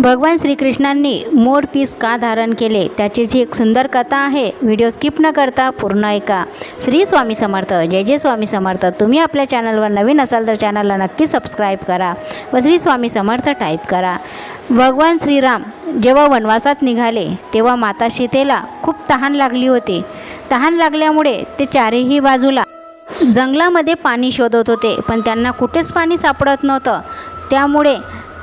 भगवान श्रीकृष्णांनी मोर पीस का धारण केले? त्याचीच ही एक सुंदर कथा आहे. व्हिडिओ स्किप न करता पूर्ण ऐका. श्री स्वामी समर्थ. जय जय स्वामी समर्थ. तुम्ही आपल्या चॅनलवर नवीन असाल तर चॅनलला नक्की सबस्क्राईब करा व श्री स्वामी समर्थ टाईप करा. भगवान श्रीराम जेव्हा वनवासात निघाले तेव्हा माता सीतेला खूप तहान लागली होती. तहान लागल्यामुळे ते चारही बाजूला जंगलामध्ये पाणी शोधत होते पण त्यांना कुठेच पाणी सापडत नव्हतं. त्यामुळे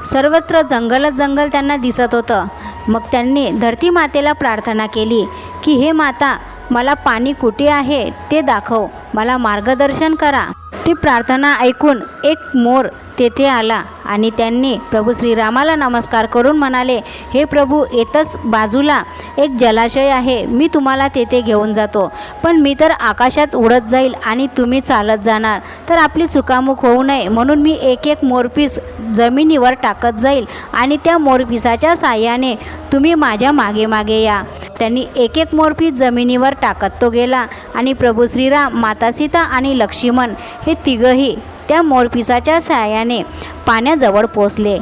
सर्वत्र जंगलच जंगल त्यांना दिसत होतं. मग त्यांनी धरती मातेला प्रार्थना केली की हे माता मला पाणी कुठे आहे ते दाखव. मला मार्गदर्शन करा. ती प्रार्थना ऐकून एक मोर तेथे आला आणि त्यांनी प्रभू श्रीरामाला नमस्कार करून म्हणाले हे प्रभू येतच बाजूला एक जलाशय आहे. मी तुम्हाला तेथे घेऊन जातो. पण मी तर आकाशात उडत जाईल आणि तुम्ही चालत जाणार. तर आपली चुकामुक होऊ नये. म्हणून मी एक एक मोरपीस जमिनीवर टाकत जाईल आणि त्या मोरपिसाच्या साह्याने तुम्ही माझ्या मागे मागे या. त्यांनी एक एक मोरपीस जमिनीवर टाकत तो गेला आणि प्रभू श्रीराम माता सीता आणि लक्ष्मण हे तिघंही त्या मोरपिसाच्या सहाय्याने पाण्याजवळ पोचले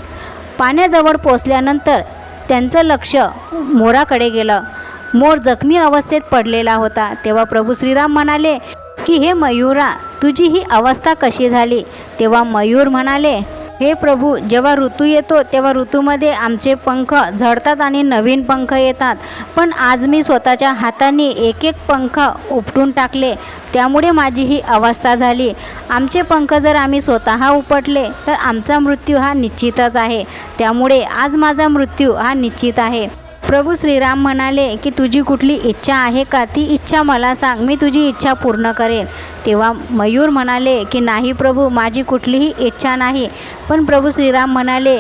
पाण्याजवळ पोचल्यानंतर त्यांचं लक्ष मोराकडे गेलं. मोर जखमी अवस्थेत पडलेला होता. तेव्हा प्रभू श्रीराम म्हणाले की हे मयूरा तुझी ही अवस्था कशी झाली? तेव्हा मयूर म्हणाले हे प्रभू जेव्हा ऋतू येतो तेव्हा ऋतूमध्ये आमचे पंख झडतात आणि नवीन पंख येतात. पण आज मी स्वतःच्या हाताने एक एक पंख उपटून टाकले. त्यामुळे माझी ही अवस्था झाली. आमचे पंख जर आम्ही स्वतः उपटले तर आमचा मृत्यू हा निश्चितच आहे. त्यामुळे आज माझा मृत्यू हा निश्चित आहे. प्रभू श्रीराम म्हणाले की तुझी कुठली इच्छा आहे का? ती इच्छा मला सांग. मी तुझी इच्छा पूर्ण करेन. तेव्हा मयूर म्हणाले की नाही प्रभू माझी कुठलीही इच्छा नाही. पण प्रभू श्रीराम म्हणाले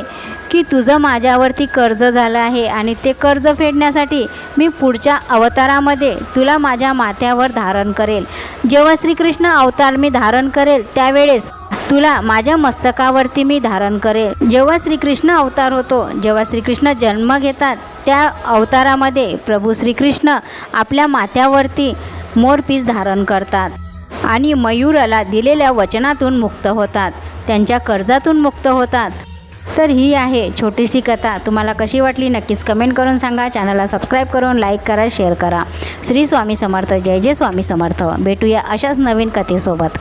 की तुझं माझ्यावरती कर्ज झालं आहे आणि ते कर्ज फेडण्यासाठी मी पुढच्या अवतारामध्ये तुला माझ्या माथ्यावर धारण करेल. जेव्हा श्रीकृष्ण अवतार मी धारण करेल त्यावेळेस तुला माझ्या मस्तकावरती मी धारण करेल. जेव्हा श्रीकृष्ण अवतार होतो जेव्हा श्रीकृष्ण जन्म घेतात त्या अवतारामध्ये प्रभू श्रीकृष्ण आपल्या माथ्यावरती मोरपीस धारण करतात आणि मयूराला दिलेल्या वचनातून मुक्त होतात त्यांच्या कर्जातून मुक्त होतात. तर ही आहे छोटीशी कथा. तुम्हाला कशी वाटली नक्कीच कमेंट करून सांगा. चॅनलला सबस्क्राईब करून लाईक करा शेअर करा. श्री स्वामी समर्थ. जय जय स्वामी समर्थ. भेटूया अशाच नवीन कथेसोबत.